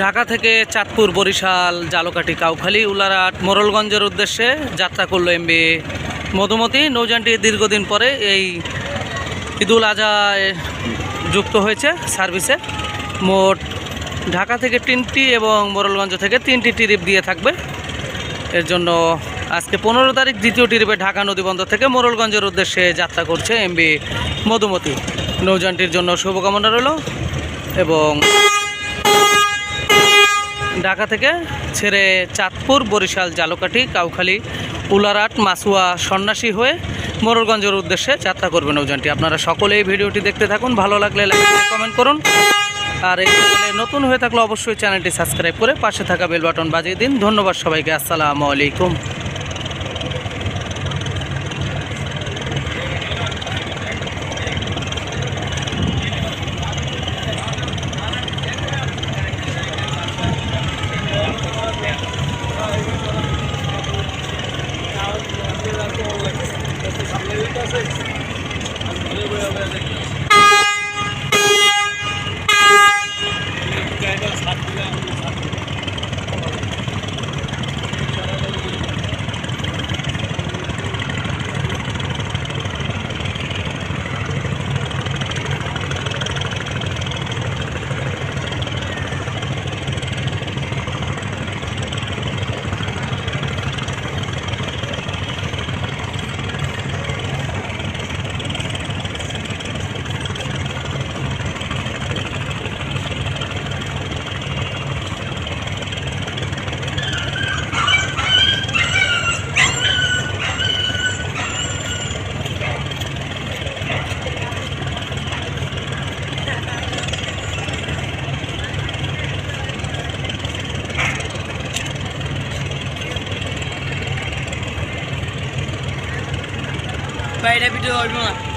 ঢাকা থেকে চাঁদপুর, বরিশাল জালকাঠি কাউখালী, উলারহাট, মোরলগঞ্জের উদ্দেশ্যে যাত্রা করল এমবি মধুমতি। নৌযানটি দীর্ঘদিন পরে এই ঈদুল আজহায় যুক্ত হয়েছে সার্ভিসে। মোট ঢাকা থেকে তিনটি এবং মোরলগঞ্জ থেকে তিনটি ট্রিপ দিয়ে থাকবে। এর জন্য আজকে পনেরো তারিখ দ্বিতীয় ট্রিপে ঢাকা নদীবন্দর থেকে মোরলগঞ্জের উদ্দেশ্যে যাত্রা করছে এমবি মধুমতি। নৌযানটির জন্য শুভকামনা রইল এবং ঢাকা থেকে ছেড়ে চাঁদপুর, বরিশাল, জালকাঠি, কাউখালী উলারাট মাসুয়া সন্ন্যাসী হয়ে মোরলগঞ্জের উদ্দেশ্যে যাত্রা করবেন নৌযানটি আপনারা সকলেই ভিডিওটি দেখতে থাকুন, ভালো লাগলে কমেন্ট করুন। আর এই চ্যানেলে নতুন হয়ে থাকলে অবশ্যই চ্যানেলটি সাবস্ক্রাইব করে পাশে থাকা বেল বাটন বাজিয়ে দিন। ধন্যবাদ সবাইকে, আসসালামু আলাইকুম। আছে Böyle bir durum var.